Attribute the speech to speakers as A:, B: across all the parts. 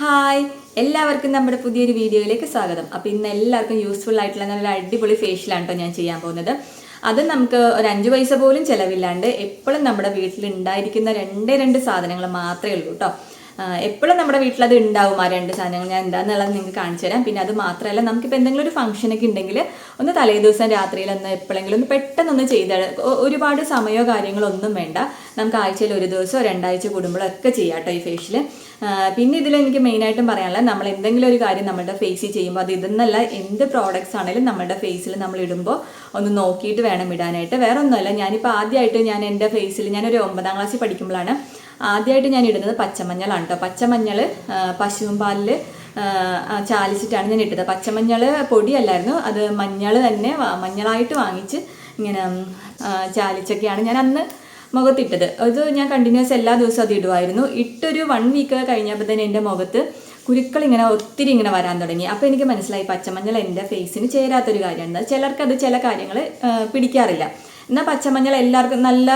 A: Hi. എല്ലാവർക്കും നമ്മുടെ പുതിയൊരു വീഡിയോയിലേക്ക് സ്വാഗതം. അപ്പോൾ ഇന്ന് എല്ലാവർക്കും യൂസ്ഫുൾ ആയിട്ടുള്ള നല്ല അടിപൊളി ഫേഷ്യലാണ് കേട്ടോ ഞാൻ ചെയ്യാൻ പോകുന്നത്. അത് നമുക്ക് ഒരു അഞ്ച് പൈസ പോലും ചിലവില്ലാണ്ട് എപ്പോഴും നമ്മുടെ വീട്ടിൽ ഉണ്ടായിരിക്കുന്ന രണ്ടേ രണ്ട് സാധനങ്ങൾ മാത്രമേ ഉള്ളൂ കേട്ടോ എപ്പോഴും നമ്മുടെ വീട്ടിൽ അത് ഉണ്ടാവും. ആ രണ്ട് സാധനങ്ങൾ ഞാൻ എന്താണെന്നുള്ളത് നിങ്ങൾക്ക് കാണിച്ചു തരാം. പിന്നെ അത് മാത്രമല്ല നമുക്കിപ്പോൾ എന്തെങ്കിലും ഒരു ഫംഗ്ഷനൊക്കെ ഉണ്ടെങ്കിൽ ഒന്ന് തലേ ദിവസം രാത്രിയിൽ ഒന്ന് എപ്പോഴെങ്കിലും ഒന്ന് പെട്ടെന്നൊന്ന് ചെയ്ത ഒരുപാട് സമയമോ കാര്യങ്ങളോ ഒന്നും വേണ്ട. നമുക്ക് ആഴ്ചയിൽ ഒരു ദിവസമോ രണ്ടാഴ്ച കൂടുമ്പോഴോ ഒക്കെ ചെയ്യാം കേട്ടോ ഈ ഫേഷ്യൽ പിന്നെ ഇതിൽ എനിക്ക് മെയിനായിട്ടും പറയാനുള്ളത് നമ്മൾ എന്തെങ്കിലും ഒരു കാര്യം നമ്മുടെ ഫേസിൽ ചെയ്യുമ്പോൾ അത് ഇതെന്നല്ല എന്ത് പ്രോഡക്റ്റ്സ് ആണെങ്കിലും നമ്മുടെ ഫേസിൽ നമ്മൾ ഇടുമ്പോൾ ഒന്ന് നോക്കിയിട്ട് വേണം ഇടാനായിട്ട്. വേറെ ഒന്നുമല്ല ഞാനിപ്പോൾ ആദ്യമായിട്ട് ഞാൻ എന്റെ ഫേസിൽ ഞാനൊരു ഒമ്പതാം ക്ലാസ്സിൽ പഠിക്കുമ്പോഴാണ് ആദ്യമായിട്ട് ഞാൻ ഇടുന്നത് പച്ചമഞ്ഞളാണ് കേട്ടോ പച്ചമഞ്ഞൾ പശുവും പാലിൽ ചാലിച്ചിട്ടാണ് ഞാൻ ഇട്ടത്. പച്ചമഞ്ഞൾ പൊടിയല്ലായിരുന്നു. അത് മഞ്ഞൾ തന്നെ മഞ്ഞളായിട്ട് വാങ്ങിച്ച് ഇങ്ങനെ ചാലിച്ചൊക്കെയാണ് ഞാൻ അന്ന് മുഖത്തിട്ടത്. അത് ഞാൻ കണ്ടിന്യൂസ് എല്ലാ ദിവസവും അത് ഇടുമായിരുന്നു ഇട്ടൊരു വൺ വീക്ക് കഴിഞ്ഞപ്പോൾ തന്നെ എന്റെ മുഖത്ത് കുരുക്കൾ ഇങ്ങനെ ഒത്തിരി ഇങ്ങനെ വരാൻ തുടങ്ങി. അപ്പോൾ എനിക്ക് മനസ്സിലായി പച്ചമഞ്ഞൾ എന്റെ ഫേസിന് ചേരാത്തൊരു കാര്യമാണ്. ചിലർക്ക് അത് ചില കാര്യങ്ങൾ പിടിക്കാറില്ല. എന്നാൽ പച്ചമഞ്ഞൾ എല്ലാവർക്കും നല്ല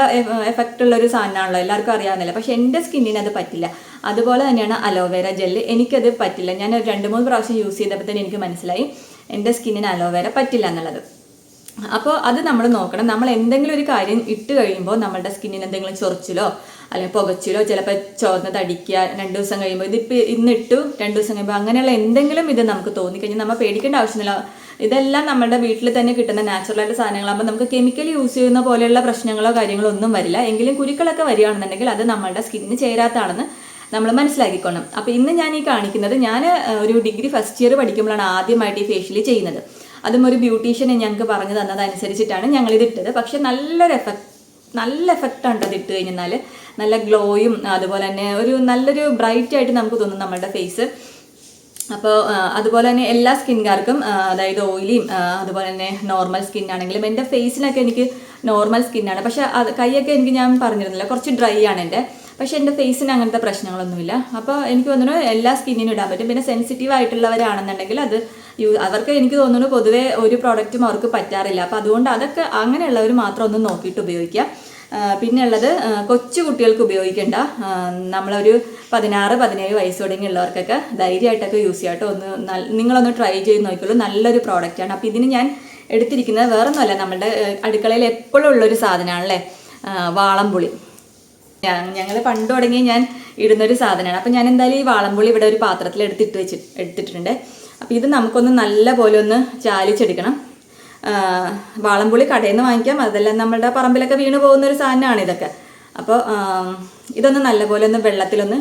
A: എഫക്റ്റ് ഉള്ള ഒരു സാധനമാണല്ലോ എല്ലാവർക്കും അറിയാവുന്നില്ല പക്ഷേ എന്റെ സ്കിന്നിന് അത് പറ്റില്ല. അതുപോലെ തന്നെയാണ് അലോവേര ജെല്ല് എനിക്കത് പറ്റില്ല. ഞാൻ രണ്ട് മൂന്ന് പ്രാവശ്യം യൂസ് ചെയ്തപ്പോൾ തന്നെ എനിക്ക് മനസ്സിലായി. എന്റെ സ്കിന്നിന് അലോവേര പറ്റില്ല എന്നുള്ളത്. അപ്പോൾ അത് നമ്മൾ നോക്കണം. നമ്മൾ എന്തെങ്കിലും ഒരു കാര്യം ഇട്ട് കഴിയുമ്പോൾ നമ്മളുടെ സ്കിന്നിന് എന്തെങ്കിലും ചൊറിച്ചിലോ അല്ലെങ്കിൽ പുകച്ചിലോ ചിലപ്പോൾ ചോർന്ന് തടിക്കുക രണ്ട് ദിവസം കഴിയുമ്പോൾ ഇതിപ്പോൾ ഇന്ന് ഇട്ടു രണ്ട് ദിവസം കഴിയുമ്പോൾ അങ്ങനെയുള്ള എന്തെങ്കിലും ഇത് നമുക്ക് തോന്നിക്കഴിഞ്ഞാൽ നമ്മൾ പേടിക്കേണ്ട ആവശ്യമില്ല. ഇതെല്ലാം നമ്മുടെ വീട്ടിൽ തന്നെ കിട്ടുന്ന നാച്ചുറലായിട്ട് സാധനങ്ങളാകുമ്പോൾ നമുക്ക് കെമിക്കൽ യൂസ് ചെയ്യുന്ന പോലെയുള്ള പ്രശ്നങ്ങളോ കാര്യങ്ങളോ ഒന്നും വരില്ല. എങ്കിലും കുരുക്കളൊക്കെ വരികയാണെന്നുണ്ടെങ്കിൽ അത് നമ്മുടെ സ്കിന്നിന് ചേരാത്താണെന്ന് നമ്മൾ മനസ്സിലാക്കിക്കൊള്ളണം. അപ്പോൾ ഇന്ന് ഞാൻ ഈ കാണിക്കുന്നത് ഞാൻ ഒരു ഡിഗ്രി ഫസ്റ്റ് ഇയർ പഠിക്കുമ്പോഴാണ് ആദ്യമായിട്ട് ഈ ഫേഷ്യൽ ചെയ്യുന്നത്. അതും ഒരു ബ്യൂട്ടീഷ്യനെ ഞങ്ങൾക്ക് പറഞ്ഞു തന്നതനുസരിച്ചിട്ടാണ് ഞങ്ങൾ ഇത് ഇട്ടത്. പക്ഷെ നല്ലൊരു എഫക്ട് നല്ല എഫക്റ്റാണ് അത് ഇട്ട് കഴിഞ്ഞാൽ നല്ല ഗ്ലോയും അതുപോലെ തന്നെ ഒരു നല്ലൊരു ബ്രൈറ്റ് ആയിട്ട് നമുക്ക് തോന്നും നമ്മുടെ ഫേസ്. അപ്പോൾ അതുപോലെ തന്നെ എല്ലാ സ്കിൻകാർക്കും അതായത് ഓയിലിയും അതുപോലെ തന്നെ നോർമൽ സ്കിൻ ആണെങ്കിലും എന്റെ ഫേസിനൊക്കെ എനിക്ക് നോർമൽ സ്കിന്നാണ് പക്ഷേ അത് കൈയൊക്കെ എനിക്ക് ഞാൻ പറഞ്ഞിരുന്നില്ല. കുറച്ച് ഡ്രൈ ആണ് എന്റെ. പക്ഷെ എന്റെ ഫേസിന് അങ്ങനത്തെ പ്രശ്നങ്ങളൊന്നുമില്ല. അപ്പോൾ എനിക്ക് തോന്നുന്നു എല്ലാ സ്കിന്നിനും ഇടാൻ പറ്റും. പിന്നെ സെൻസിറ്റീവ് ആയിട്ടുള്ളവരാണെന്നുണ്ടെങ്കിൽ അത് യൂ- അവർക്ക് എനിക്ക് തോന്നുന്നു പൊതുവേ ഒരു പ്രോഡക്റ്റും അവർക്ക് പറ്റാറില്ല. അപ്പോൾ അതുകൊണ്ട് അതൊക്കെ അങ്ങനെയുള്ളവർ മാത്രം ഒന്ന് നോക്കിയിട്ട് ഉപയോഗിക്കുക. ആ, പിന്നെ ഉള്ളത് ആ, കൊച്ചു കുട്ടികൾക്ക് ഉപയോഗിക്കേണ്ട നമ്മളൊരു പതിനാറ് പതിനേഴ് വയസ്സ് തുടങ്ങിയുള്ളവർക്കൊക്കെ ധൈര്യമായിട്ടൊക്കെ യൂസ് ചെയ്യാട്ടോ. ഒന്ന് നിങ്ങളൊന്ന് ട്രൈ ചെയ്ത് നോക്കിയുള്ളൂ നല്ലൊരു പ്രോഡക്റ്റാണ് അപ്പോൾ ഇതിന് ഞാൻ എടുത്തിരിക്കുന്നത് വേറൊന്നുമല്ല. നമ്മുടെ അടുക്കളയിൽ എപ്പോഴും ഉള്ളൊരു സാധനമാണല്ലേ? വാളംപുളി. ഞങ്ങൾ പണ്ട് തുടങ്ങി ഞാൻ ഇടുന്നൊരു സാധനമാണ്. അപ്പം ഞാൻ എന്തായാലും ഈ വാളംപുളി ഇവിടെ ഒരു പാത്രത്തിൽ എടുത്തിട്ട് വെച്ച് എടുത്തിട്ടുണ്ട്. അപ്പോൾ ഇത് നമുക്കൊന്ന് നല്ല പോലെ ഒന്ന് ചാലിച്ചെടുക്കണം. വാളംപുളി കടയിൽ നിന്ന് വാങ്ങിക്കാം. അതെല്ലാം നമ്മളുടെ പറമ്പിലൊക്കെ വീണ് പോകുന്ന ഒരു സാധനമാണ് ഇതൊക്കെ. അപ്പോൾ ഇതൊന്ന് ഇതൊന്ന് നല്ലപോലെ ഒന്ന് വെള്ളത്തിലൊന്ന്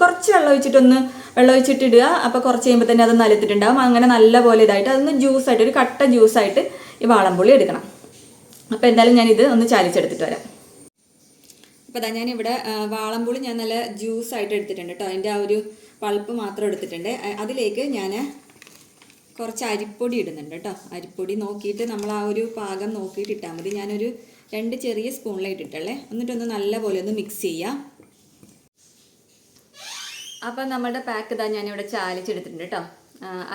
A: കുറച്ച് വെള്ളം ഒഴിച്ചിട്ടൊന്ന് വെള്ളം ഒഴിച്ചിട്ട് ഇടുക അപ്പോൾ കുറച്ച് കഴിയുമ്പോൾ തന്നെ അത് നലത്തിട്ടുണ്ടാവും. അങ്ങനെ നല്ലപോലെ ഇതായിട്ട് അതൊന്ന് ജ്യൂസായിട്ട് ഒരു കട്ട ജ്യൂസായിട്ട് ഈ വാളംപുളി എടുക്കണം. അപ്പോൾ എന്തായാലും ഞാനിത് ഒന്ന് ചാലിച്ചെടുത്തിട്ട് വരാം. അപ്പോൾ അതാ ഞാനിവിടെ ആ, വാളംപുളി ഞാൻ നല്ല ജ്യൂസ് ആയിട്ട് എടുത്തിട്ടുണ്ട് കേട്ടോ അതിന്റെ ആ ഒരു പൾപ്പ് മാത്രം എടുത്തിട്ടുണ്ട്. അതിലേക്ക് ഞാൻ കുറച്ച് അരിപ്പൊടി ഇടുന്നുണ്ട് കേട്ടോ അരിപ്പൊടി നോക്കിയിട്ട് നമ്മൾ ആ ഒരു പാകം നോക്കിയിട്ട് ഇട്ടാൽ മതി. ഞാനൊരു രണ്ട് ചെറിയ സ്പൂണിലായിട്ട് ഇട്ടല്ലേ എന്നിട്ടൊന്ന് നല്ല പോലെ ഒന്ന് മിക്സ് ചെയ്യാം. അപ്പം നമ്മുടെ പാക്ക് ഇതാ ഞാനിവിടെ ചാലിച്ചെടുത്തിട്ടുണ്ട് കേട്ടോ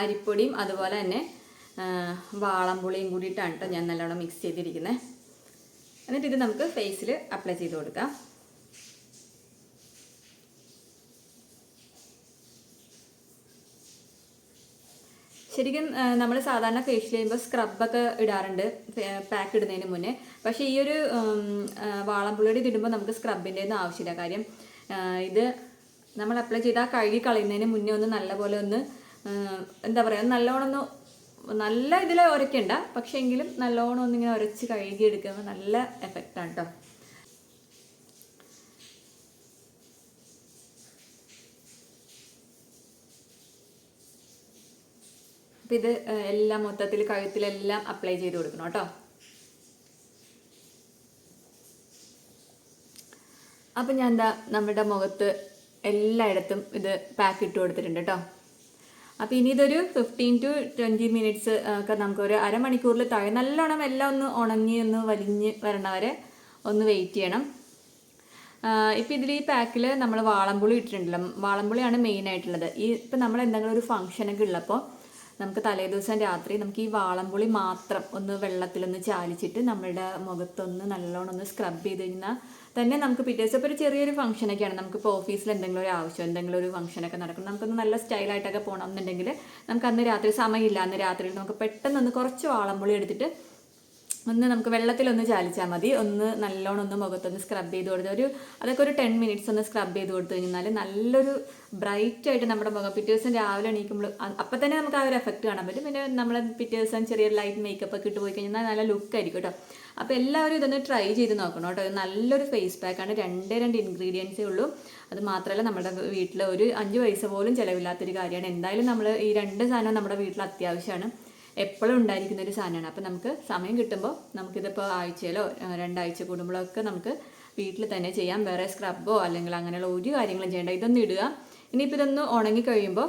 A: അരിപ്പൊടിയും അതുപോലെ തന്നെ വാളംപുളിയും കൂടിയിട്ടാണ് കേട്ടോ ഞാൻ നല്ലോണം മിക്സ് ചെയ്തിരിക്കുന്നത് എന്നിട്ട് ഇത് നമുക്ക് ഫേസിൽ അപ്ലൈ ചെയ്ത് കൊടുക്കാം. ശരിക്കും നമ്മൾ സാധാരണ ഫേഷ്യൽ ചെയ്യുമ്പോൾ സ്ക്രബൊക്കെ ഇടാറുണ്ട് പാക്ക് ഇടുന്നതിന് മുന്നേ. പക്ഷേ ഈ ഒരു വാളംപുള്ളിയുടെ ഇത് ഇടുമ്പോൾ നമുക്ക് സ്ക്രബിന്റെ ഒന്നും ആവശ്യമില്ല. കാര്യം ഇത് നമ്മൾ അപ്ലൈ ചെയ്താൽ കഴുകി കളയുന്നതിന് മുന്നേ ഒന്ന് നല്ലപോലെ ഒന്ന് എന്താ പറയുക നല്ലോണം ഒന്ന് നല്ല ഇതിൽ ഉരയ്ക്കണ്ട പക്ഷേ എങ്കിലും നല്ലോണം ഒന്നിങ്ങനെ ഉരച്ച് കഴുകി എടുക്കുമ്പോൾ നല്ല എഫക്റ്റാണ് കേട്ടോ അപ്പം ഇത് എല്ലാം മൊത്തത്തിൽ കഴുത്തിലെല്ലാം അപ്ലൈ ചെയ്ത് കൊടുക്കണം കേട്ടോ. അപ്പം ഞാൻ എന്താ നമ്മുടെ മുഖത്ത് എല്ലായിടത്തും ഇത് പാക്ക് ഇട്ട് കൊടുത്തിട്ടുണ്ട് കേട്ടോ അപ്പോൾ ഇനി ഇതൊരു ഫിഫ്റ്റീൻ ടു ട്വന്റി മിനിറ്റ്സ് ഒക്കെ നമുക്കൊരു അരമണിക്കൂറിൽ താഴെ നല്ലോണം എല്ലാം ഒന്ന് ഉണങ്ങി ഒന്ന് വലിഞ്ഞ് വരണ വരെ ഒന്ന് വെയിറ്റ് ചെയ്യണം. ഇപ്പോൾ ഇതിൽ ഈ പാക്കിൽ നമ്മൾ വാളംപുളി ഇട്ടിട്ടുണ്ടല്ലോ. വാളംപുളിയാണ് മെയിൻ ആയിട്ടുള്ളത്. ഈ ഇപ്പം നമ്മൾ എന്തെങ്കിലും ഒരു ഫംഗ്ഷനൊക്കെ ഉള്ളപ്പോൾ നമുക്ക് തലേദിവസം രാത്രി നമുക്ക് ഈ വാളംപുളി മാത്രം ഒന്ന് വെള്ളത്തിലൊന്ന് ചാലിച്ചിട്ട് നമ്മളുടെ മുഖത്തൊന്ന് നല്ലോണം ഒന്ന് സ്ക്രബ് ചെയ്ത് കഴിഞ്ഞാൽ തന്നെ നമുക്ക് പിറ്റേ ദിവസം ഒരു ചെറിയൊരു ഫംഗ്ഷനൊക്കെയാണ് നമുക്കിപ്പോൾ ഓഫീസിൽ എന്തെങ്കിലും ഒരു ആവശ്യം എന്തെങ്കിലും ഒരു ഫംഗ്ഷനൊക്കെ നടക്കണം. നമുക്കൊന്ന് നല്ല സ്റ്റൈലായിട്ടൊക്കെ പോകണം എന്നുണ്ടെങ്കിൽ നമുക്ക് അന്ന് രാത്രി സമയമില്ല. അന്ന് രാത്രി നമുക്ക് പെട്ടെന്ന് ഒന്ന് കുറച്ച് വാളംപുളി എടുത്തിട്ട് ഒന്ന് നമുക്ക് വെള്ളത്തിലൊന്ന് ചാലിച്ചാൽ മതി. ഒന്ന് നല്ലോണം ഒന്ന് മുഖത്തൊന്ന് സ്ക്രബ് ചെയ്ത് കൊടുത്ത് ഒരു അതൊക്കെ ഒരു ടെൻ മിനിറ്റ്സ് ഒന്ന് സ്ക്രബ് ചെയ്ത് കൊടുത്തു കഴിഞ്ഞാൽ നല്ലൊരു ബ്രൈറ്റ് ആയിട്ട് നമ്മുടെ മുഖം പിറ്റേ ദിവസം രാവിലെ എണീക്കുമ്പോൾ അപ്പം തന്നെ നമുക്ക് ആ ഒരു എഫക്റ്റ് കാണാൻ പറ്റും. പിന്നെ നമ്മൾ പിറ്റേ ദിവസം ചെറിയ ലൈറ്റ് മേക്കപ്പ് ഒക്കെ ഇട്ട് പോയി കഴിഞ്ഞാൽ നല്ല ലുക്ക് ആയിരിക്കും കേട്ടോ അപ്പോൾ എല്ലാവരും ഇതൊന്ന് ട്രൈ ചെയ്ത് നോക്കണം കേട്ടോ നല്ലൊരു ഫേസ് പാക്കാണ് രണ്ടേ രണ്ട് ഇൻഗ്രീഡിയൻസേ ഉള്ളൂ. അത് മാത്രമല്ല നമ്മുടെ വീട്ടിൽ ഒരു അഞ്ച് പൈസ പോലും ചിലവില്ലാത്തൊരു കാര്യമാണ്. എന്തായാലും നമ്മൾ ഈ രണ്ട് സാധനം നമ്മുടെ വീട്ടിൽ അത്യാവശ്യമാണ്. എപ്പോഴും ഉണ്ടായിരിക്കുന്ന ഒരു സാധനമാണ്. അപ്പോൾ നമുക്ക് സമയം കിട്ടുമ്പോൾ നമുക്കിതിപ്പോൾ ആഴ്ചയിലോ രണ്ടാഴ്ച കൂടുമ്പോഴോ ഒക്കെ നമുക്ക് വീട്ടിൽ തന്നെ ചെയ്യാം. വേറെ സ്ക്രബോ അല്ലെങ്കിൽ അങ്ങനെയുള്ള ഒരു കാര്യങ്ങളും ചെയ്യേണ്ട. ഇതൊന്നും ഇടുക. ഇനിയിപ്പോൾ ഇതൊന്ന് ഉണങ്ങി കഴിയുമ്പോൾ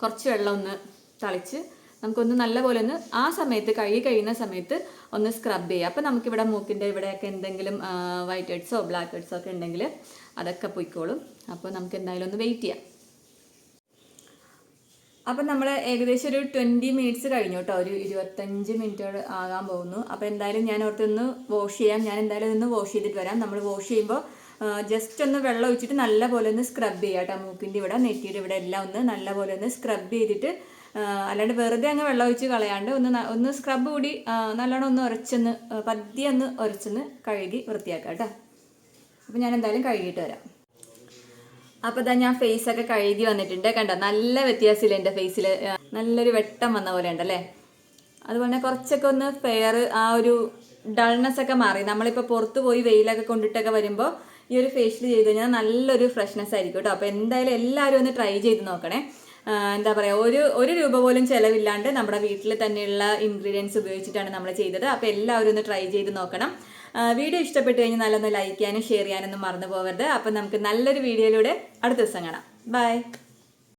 A: കുറച്ച് വെള്ളം ഒന്ന് തളിച്ച് നമുക്കൊന്ന് നല്ലപോലെ ഒന്ന് ആ സമയത്ത് കഴുകി കഴിയുന്ന സമയത്ത് ഒന്ന് സ്ക്രബ് ചെയ്യുക. അപ്പോൾ നമുക്കിവിടെ മൂക്കിന്റെ ഇവിടെയൊക്കെ എന്തെങ്കിലും വൈറ്റ് ഹെഡ്സോ ബ്ലാക്ക് ഹെഡ്സോ ഒക്കെ ഉണ്ടെങ്കിൽ അതൊക്കെ പൊയ്ക്കോളും. അപ്പോൾ നമുക്ക് എന്തായാലും ഒന്ന് വെയിറ്റ് ചെയ്യാം. അപ്പം നമ്മൾ ഏകദേശം ഒരു ട്വന്റി മിനിറ്റ്സ് കഴിഞ്ഞു കേട്ടോ ഒരു ഇരുപത്തഞ്ച് മിനിറ്റോട് ആകാൻ പോകുന്നു. അപ്പോൾ എന്തായാലും ഞാൻ ഓർത്തൊന്ന് വാഷ് ചെയ്യാം. ഞാൻ എന്തായാലും ഒന്ന് വാഷ് ചെയ്തിട്ട് വരാം. നമ്മൾ വാഷ് ചെയ്യുമ്പോൾ ജസ്റ്റ് ഒന്ന് വെള്ളം ഒഴിച്ചിട്ട് നല്ല പോലെ ഒന്ന് സ്ക്രബ് ചെയ്യാം കേട്ടോ മൂക്കിന്റെ ഇവിടെ നെറ്റിയുടെ ഇവിടെ എല്ലാം ഒന്ന് നല്ല പോലെ ഒന്ന് സ്ക്രബ് ചെയ്തിട്ട് അല്ലാണ്ട് വെറുതെ അങ്ങ് വെള്ളം ഒഴിച്ച് കളയാണ്ട് ഒന്ന് ഒന്ന് സ്ക്രബ് കൂടി നല്ലോണം ഒന്ന് ഉരച്ചൊന്ന് പതിയൊന്ന് പതിയെ ഒന്ന് കഴുകി വൃത്തിയാക്കാം കേട്ടോ അപ്പോൾ ഞാൻ എന്തായാലും കഴുകിയിട്ട് വരാം. അപ്പോൾ ഇതാ ഞാൻ ഒക്കെ കഴുകി വന്നിട്ടുണ്ട്. കണ്ടോ? നല്ല വ്യത്യാസമില്ല എന്റെ ഫേസിൽ നല്ലൊരു വെട്ടം വന്ന പോലെ ഉണ്ടല്ലേ അതുപോലെ തന്നെ കുറച്ചൊക്കെ ഒന്ന് ഫെയർ ആ ഒരു ഡൾനെസ് ഒക്കെ മാറി. നമ്മളിപ്പോൾ പുറത്ത് പോയി വെയിലൊക്കെ കൊണ്ടിട്ടൊക്കെ വരുമ്പോൾ ഈ ഒരു ഫേഷ്യൽ ചെയ്ത് കഴിഞ്ഞാൽ നല്ലൊരു ഫ്രഷ്നെസ് ആയിരിക്കും കേട്ടോ. അപ്പോൾ എന്തായാലും എല്ലാവരും ഒന്ന് ട്രൈ ചെയ്ത് നോക്കണേ. എന്താ പറയുക ഒരു ഒരു രൂപ പോലും ചിലവില്ലാണ്ട് നമ്മുടെ വീട്ടിൽ തന്നെയുള്ള ഇൻഗ്രീഡിയൻസ് ഉപയോഗിച്ചിട്ടാണ് നമ്മൾ ചെയ്തത്. അപ്പോൾ എല്ലാവരും ഒന്ന് ട്രൈ ചെയ്ത് നോക്കണം. വീഡിയോ ഇഷ്ടപ്പെട്ട് കഴിഞ്ഞാൽ നല്ലൊന്ന് ലൈക്ക് ചെയ്യാനും ഷെയർ ചെയ്യാനൊന്നും മറന്നു പോകരുത് അപ്പം നമുക്ക് നല്ലൊരു വീഡിയോയിലൂടെ അടുത്ത ദിവസം കാണാം. ബൈ